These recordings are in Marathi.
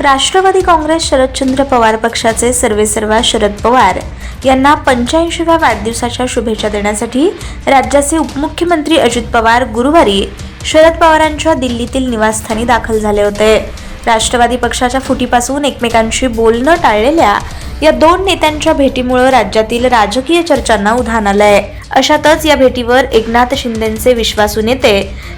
राष्ट्रवादी काँग्रेस शरदचंद्र पवार पक्षाचे सर्वेसर्वा शरद पवार यांना पंच्याऐंशीव्या वाढदिवसाच्या शुभेच्छा देण्यासाठी राज्याचे उपमुख्यमंत्री अजित पवार गुरुवारी शरद पवारांच्या दिल्लीतील निवासस्थानी दाखल झाले होते. राष्ट्रवादी पक्षाच्या फुटीपासून एकमेकांशी बोलणं टाळलेल्या या दोन नेत्यांच्या भेटीमुळे राज्यातील राजकीय चर्चांना उधाण आलंय. अशातच या भेटीवर एकनाथ शिंदेचे विश्वासू नेते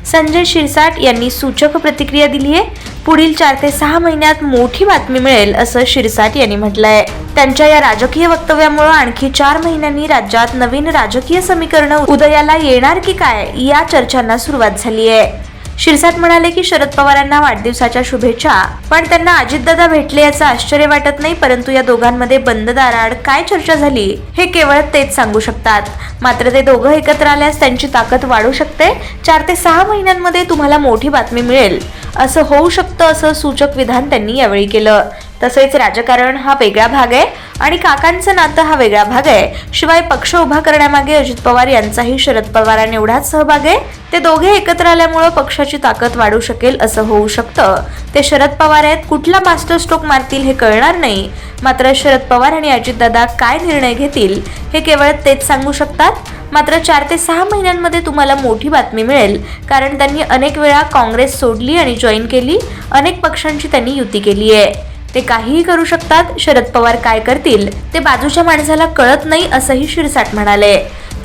संजय शिरसाट यांनी सूचक प्रतिक्रिया दिली आहे. पुढील चार ते सहा महिन्यात मोठी बातमी मिळेल असं शिरसाट यांनी म्हटलंय. त्यांच्या या राजकीय वक्तव्यामुळे आणखी चार महिन्यांनी राज्यात नवीन राजकीय समीकरण उदयाला येणार की काय या चर्चांना सुरुवात झाली आहे शिरसाट म्हणाले की शरद पवारांना वाढदिवसाच्या शुभेच्छा पण त्यांना अजितदादा भेटले याचं आश्चर्य वाटत नाही परंतु या दोघांमध्ये बंद दाराआड काय चर्चा झाली हे केवळ तेच सांगू शकतात. मात्र ते दोघं एकत्र आल्यास त्यांची ताकद वाढू शकते. चार ते सहा महिन्यांमध्ये तुम्हाला मोठी बातमी मिळेल. असं होऊ शकतं असं सूचक विधान त्यांनी यावेळी केलं. तसेच राजकारण हा वेगळा भाग आहे आणि काकांचं नातं हा वेगळा भाग आहे. शिवाय पक्ष उभा करण्यामागे अजित पवार यांचाही शरद पवारांनी एवढाच सहभाग आहे. ते दोघे एकत्र आल्यामुळं पक्षाची ताकद वाढू शकेल असं होऊ शकतं. ते शरद पवार आहेत कुठला मास्टर स्ट्रोक मारतील हे कळणार नाही. मात्र शरद पवार आणि अजितदादा काय निर्णय घेतील हे केवळ तेच सांगू शकतात. मात्र चार ते सहा महिन्यांमध्ये तुम्हाला मोठी बातमी मिळेल कारण त्यांनी अनेक वेळा काँग्रेस सोडली आणि जॉईन केली. अनेक पक्षांची त्यांनी युती केली आहे. ते काहीही करू शकतात. शरद पवार काय करतील ते बाजूच्या माणसाला कळत नाही असंही शिरसाट म्हणाले.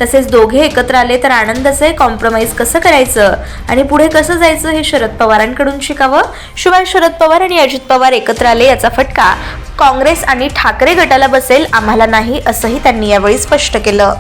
तसेच दोघे एकत्र आले तर आनंदाचे कॉम्प्रोमाइज कसं करायचं? आणि पुढे कसं जायचं हे शरद पवारांकडून शिकावं? शिवाय शरद पवार आणि अजित पवार एकत्र आले याचा फटका काँग्रेस आणि ठाकरे गटाला बसेल आम्हाला नाही असंही त्यांनी यावेळी स्पष्ट केलं.